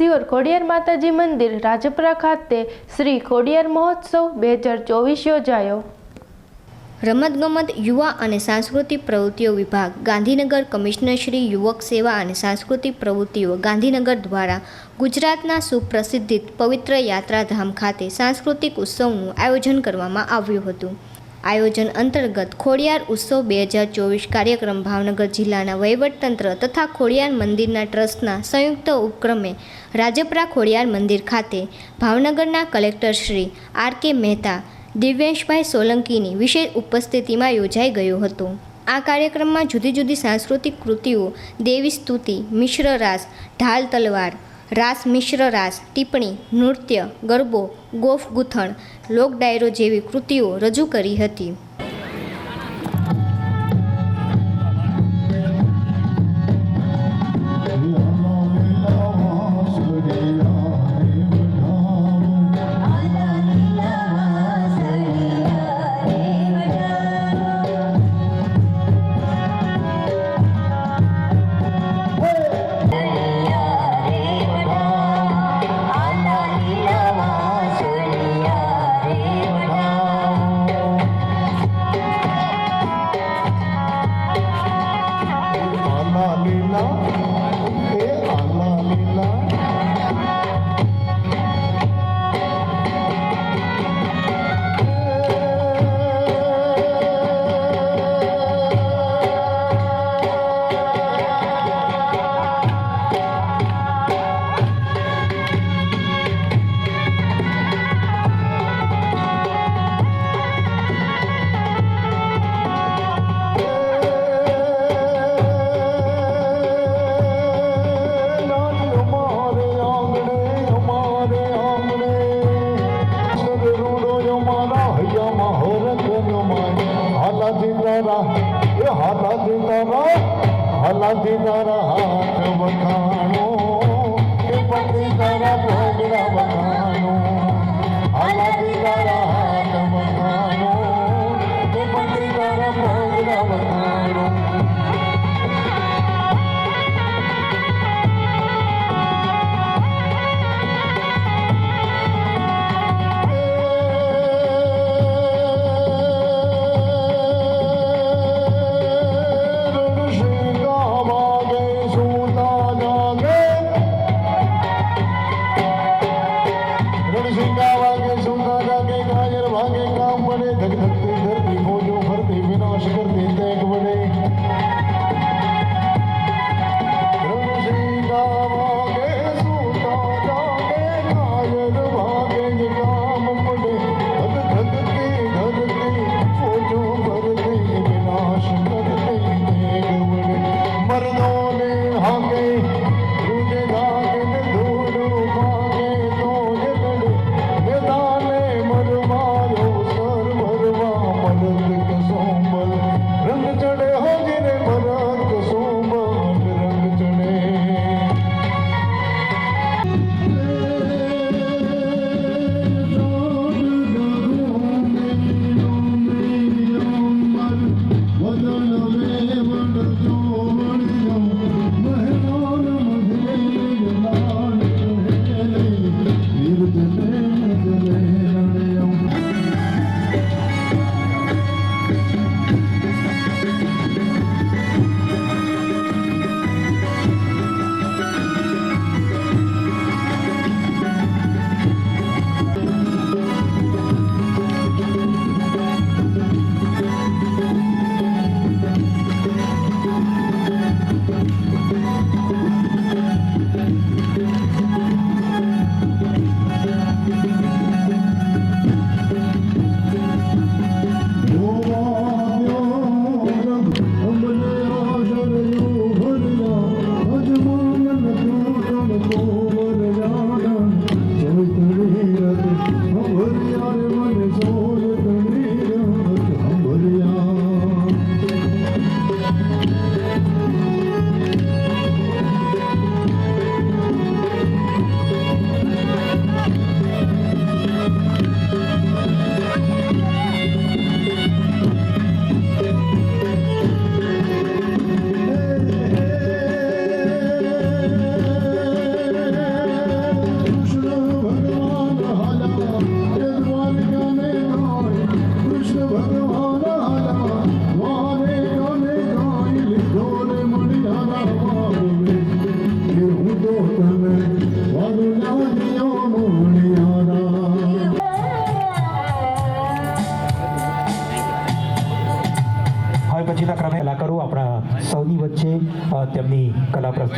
સિયોર ખોડિયાર માતાજી મંદિર રાજપરા ખાતે શ્રી ખોડિયાર મહોત્સવ બે હજાર ચોવીસ યોજાયો. રમતગમત, યુવા અને સાંસ્કૃતિક પ્રવૃત્તિઓ વિભાગ, ગાંધીનગર કમિશનર શ્રી યુવક સેવા અને સાંસ્કૃતિક પ્રવૃત્તિઓ ગાંધીનગર દ્વારા ગુજરાતના સુપ્રસિદ્ધિત પવિત્ર યાત્રાધામ ખાતે સાંસ્કૃતિક ઉત્સવનું આયોજન કરવામાં આવ્યું હતું. આયોજન અંતર્ગત ખોડિયાર ઉત્સવ બે હજાર ચોવીસ કાર્યક્રમ ભાવનગર જિલ્લાના વહીવટતંત્ર તથા ખોડિયાર મંદિરના ટ્રસ્ટના સંયુક્ત ઉપક્રમે રાજપરા ખોડિયાર મંદિર ખાતે ભાવનગરના collector Shri R K Mehta, દિવ્યેશભાઈ સોલંકીની વિશેષ ઉપસ્થિતિમાં યોજાઈ ગયો હતો. આ કાર્યક્રમમાં જુદી જુદી સાંસ્કૃતિક કૃતિઓ, દેવી સ્તુતિ, મિશ્ર રાસ, ઢાલ તલવાર, રાસ મિશ્ર રાસ, ટિપ્પણી, નૃત્ય, ગરબો, ગોફ ગૂંથણ લોક ડાયરો જેવી કૃતિઓ રજૂ કરી હતી. हलंद हलंदा रहणो तूं पतीदारा भांगड़ा मानो हलंदा रहणो तूं पतीदारा भांगड़ा मानो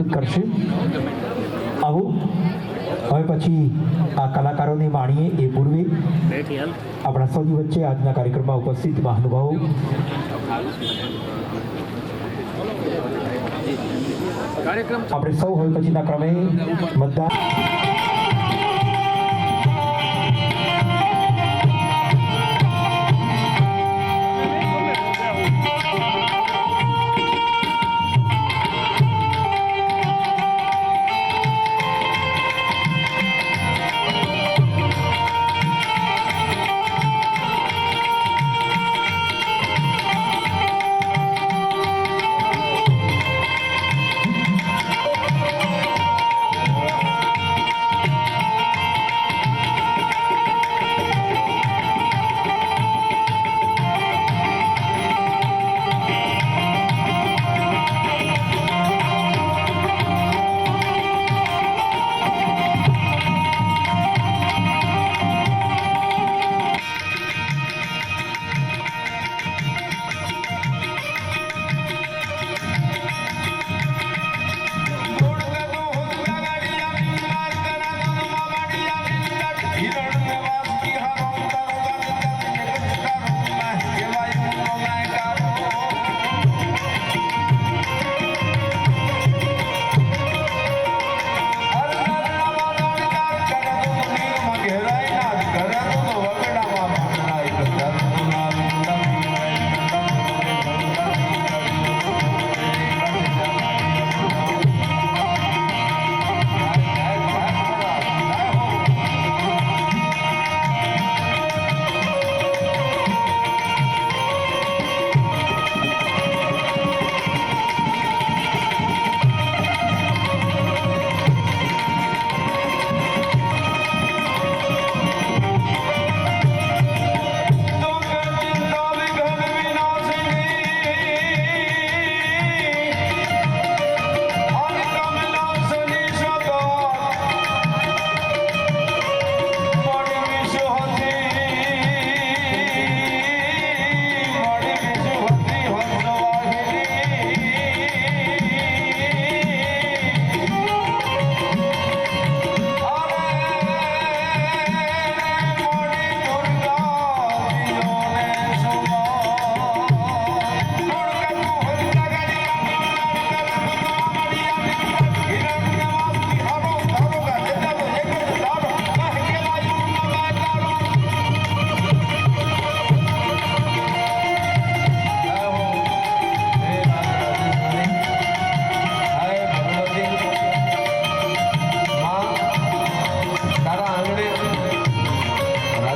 પ્રસ્તુત કરશે. આવો. હવે પછી આ કલાકારોને માણીએ એ પૂર્વે આપણા સૌની વચ્ચે આજના કાર્યક્રમમાં ઉપસ્થિત મહાનુભાવો. આપણે સૌ હવે પછીના ક્રમે મતદાન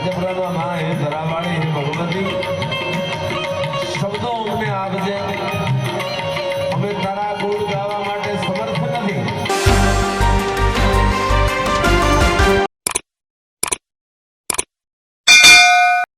રાજપુરાના મા હે ધરાવાળી હે ભગવતી